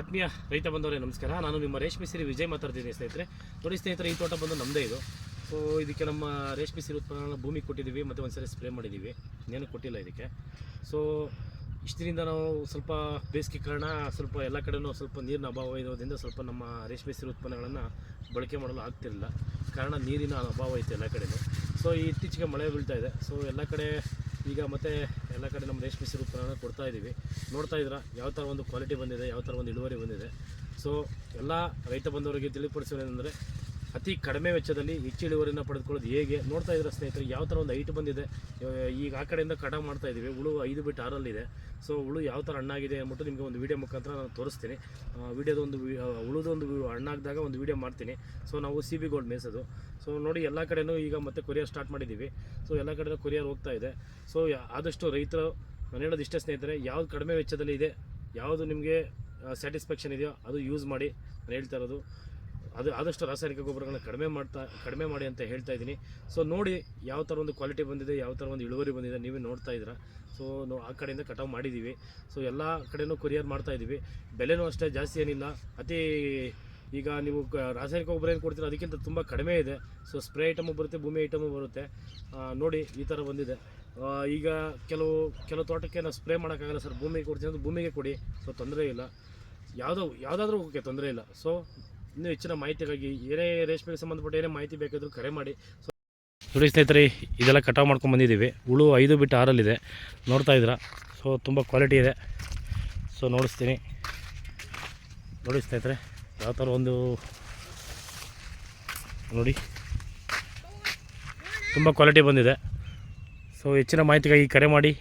ಆತ್ಮೀಯ ರೈತ ಬಂದವರೇ, ನಮಸ್ಕಾರ. ನಾನು ನಿಮ್ಮ ರೇಷ್ಮೆ ಸಿರಿ ವಿಜಯ್ ಮಾತಾಡ್ತಿದ್ದೀನಿ ಸ್ನೇಹಿತರೆ. ನೋಡಿ ಸ್ನೇಹಿತರೆ, ಈ ತೋಟ ಬಂದು ನಮ್ಮದೇ ಇದು. ಸೊ ಇದಕ್ಕೆ ನಮ್ಮ ರೇಷ್ಮೆ ಸಿರಿ ಉತ್ಪನ್ನ ಭೂಮಿ ಕೊಟ್ಟಿದ್ದೀವಿ, ಮತ್ತು ಒಂದ್ಸರಿ ಸ್ಪ್ರೇ ಮಾಡಿದ್ದೀವಿ. ಇನ್ನೇನು ಕೊಟ್ಟಿಲ್ಲ ಇದಕ್ಕೆ. ಸೊ ಇಷ್ಟರಿಂದ ನಾವು ಸ್ವಲ್ಪ ಬೇಸಿಗೆ ಕಾರಣ, ಸ್ವಲ್ಪ ಎಲ್ಲ ಕಡೆಯೂ ಸ್ವಲ್ಪ ನೀರಿನ ಅಭಾವ ಇರೋದ್ರಿಂದ ಸ್ವಲ್ಪ ನಮ್ಮ ರೇಷ್ಮೆ ಸಿರಿ ಉತ್ಪನ್ನಗಳನ್ನು ಬಳಕೆ ಮಾಡಲು ಆಗ್ತಿರಲಿಲ್ಲ. ಕಾರಣ ನೀರಿನ ಅಭಾವ ಐತೆ ಎಲ್ಲ ಕಡೆಯೂ ಸೊ ಇತ್ತೀಚೆಗೆ ಮಳೆ ಬೀಳ್ತಾ ಇದೆ. ಸೊ ಎಲ್ಲ ಕಡೆ ಈಗ ಮತ್ತೆ ಎಲ್ಲ ಕಡೆ ನಮ್ಮ ರೇಷ್ಮೆ ಸಿರು ಉತ್ಪನ್ನ ಕೊಡ್ತಾ ಇದ್ದೀವಿ. ನೋಡ್ತಾ ಇದ್ದೀರಾ, ಯಾವ ಥರ ಒಂದು ಕ್ವಾಲಿಟಿ ಬಂದಿದೆ, ಯಾವ ಥರ ಒಂದು ಇಳುವರಿ ಬಂದಿದೆ. ಸೊ ಎಲ್ಲ ರೈತ ಬಂದವರಿಗೆ ತಿಳಿಪಡಿಸೋದೇನೆಂದರೆ ಅತಿ ಕಡಿಮೆ ವೆಚ್ಚದಲ್ಲಿ ಹೆಚ್ಚು ಇಳುವರಿನ ಪಡೆದುಕೊಳ್ಳೋದು ಹೇಗೆ? ನೋಡ್ತಾ ಇದ್ರೆ ಸ್ನೇಹಿತರೆ, ಯಾವ ಥರ ಒಂದು ಹೈಟ್ ಬಂದಿದೆ. ಈಗ ಆ ಕಡೆಯಿಂದ ಕಟ ಮಾಡ್ತಾ ಇದ್ದೀವಿ. ಹುಳು ಐದು ಬಿಟ್ಟು ಆರಲ್ಲಿದೆ ಸೊ, ಹುಳು ಯಾವ ಥರ ಹಣ್ಣಾಗಿದೆ ಅಂದ್ಬಿಟ್ಟು ನಿಮಗೆ ಒಂದು ವೀಡಿಯೋ ಮುಖಾಂತರ ನಾನು ತೋರಿಸ್ತೀನಿ. ವೀಡಿಯೋದೊಂದು ಹಣ್ಣಾಗಿದಾಗ ಹುಳುದೊಂದು ವಿ- ಒಂದು ವೀಡಿಯೋ ಮಾಡ್ತೀನಿ. ಸೊ, ನಾವು ಸಿ ಬಿ ಗೋಲ್ಡ್ ಮೇಸೋದು. ಸೊ, ನೋಡಿ ಎಲ್ಲ ಕಡೆನೂ ಈಗ ಮತ್ತೆ ಕೊರಿಯರ್ ಸ್ಟಾರ್ಟ್ ಮಾಡಿದ್ದೀವಿ. ಸೊ, ಎಲ್ಲ ಕಡೆಯೂ ಕೊರಿಯರ್ ಹೋಗ್ತಾ ಇದೆ. ಸೊ ಆದಷ್ಟು ರೈತರು ನಾನು ಹೇಳೋದು ಇಷ್ಟೇ ಸ್ನೇಹಿತರೆ, ಯಾವ್ದು ಕಡಿಮೆ ವೆಚ್ಚದಲ್ಲಿ ಇದೆ, ಯಾವುದು ನಿಮಗೆ ಸ್ಯಾಟಿಸ್ಫ್ಯಾಕ್ಷನ್ ಇದೆಯೋ ಅದು ಯೂಸ್ ಮಾಡಿ ನಾನು ಹೇಳ್ತಾ ಇರೋದು. ಅದು ಆದಷ್ಟು ರಾಸಾಯನಿಕ ಗೊಬ್ಬರಗಳನ್ನ ಕಡಿಮೆ ಮಾಡ್ತಾ, ಕಡಿಮೆ ಮಾಡಿ ಅಂತ ಹೇಳ್ತಾ ಇದ್ದೀನಿ. ಸೊ ನೋಡಿ ಯಾವ ಥರ ಒಂದು ಕ್ವಾಲಿಟಿ ಬಂದಿದೆ, ಯಾವ ಥರ ಒಂದು ಇಳುವರಿ ಬಂದಿದೆ, ನೀವೇ ನೋಡ್ತಾ ಇದ್ದೀರಾ? ಸೊ ನಾವು ಆ ಕಡೆಯಿಂದ ಕಟಾವು ಮಾಡಿದ್ದೀವಿ. ಸೊ ಎಲ್ಲ ಕಡೆಯೂ ಕೊರಿಯರ್ ಮಾಡ್ತಾ ಇದ್ದೀವಿ. ಬೆಲೆನೂ ಅಷ್ಟೇ ಜಾಸ್ತಿ ಏನಿಲ್ಲ. ಅತಿ, ಈಗ ನೀವು ರಾಸಾಯನಿಕ ಗೊಬ್ಬರ ಏನು ಕೊಡ್ತೀರ? ಅದಕ್ಕಿಂತ ತುಂಬ ಕಡಿಮೆ ಇದೆ. ಸೊ ಸ್ಪ್ರೇ ಐಟಮು ಬರುತ್ತೆ, ಭೂಮಿ ಐಟಮು ಬರುತ್ತೆ. ನೋಡಿ ಈ ಥರ ಬಂದಿದೆ. ಈಗ ಕೆಲವು ಕೆಲವು ತೋಟಕ್ಕೆ ನಾವು ಸ್ಪ್ರೇ ಮಾಡೋಕ್ಕಾಗಲ್ಲ ಸರ್. ಭೂಮಿಗೆ ಕೊಡ್ತೀನಿ ಅಂದರೆ ಭೂಮಿಗೆ ಕೊಡಿ. ಸೊ ತೊಂದರೆ ಇಲ್ಲ. ಯಾವುದೋ, ಯಾವುದಾದ್ರೂ ಓಕೆ ತೊಂದರೆ ಇಲ್ಲ. ಸೊ ಇನ್ನೂ ಹೆಚ್ಚಿನ ಮಾಹಿತಿಗಾಗಿ ಏನೇ ರೇಷ್ಮೆಗೆ ಸಂಬಂಧಪಟ್ಟ ಏನೇ ಮಾಹಿತಿ ಬೇಕಾದರೂ ಕರೆ ಮಾಡಿ. ನೋಡಿ ಸ್ನೇಹಿತರೆ, ಇದೆಲ್ಲ ಕಟಾವು ಮಾಡ್ಕೊಂಡು ಬಂದಿದ್ದೀವಿ. ಹುಳು ಐದು ಬಿಟ್ಟು ಆರಲ್ಲಿದೆ. ನೋಡ್ತಾ ಇದ್ದೀರಾ? ಸೊ ತುಂಬ ಕ್ವಾಲಿಟಿ ಇದೆ. ಸೊ ನೋಡಿಸ್ತೀನಿ. ನೋಡಿ ಸ್ನೇಹಿತರೆ, ಯಾವ ಥರ ಒಂದು ನೋಡಿ. ತುಂಬ ಕ್ವಾಲಿಟಿ ಬಂದಿದೆ. ಸೊ ಹೆಚ್ಚಿನ ಮಾಹಿತಿಗಾಗಿ ಕರೆ ಮಾಡಿ.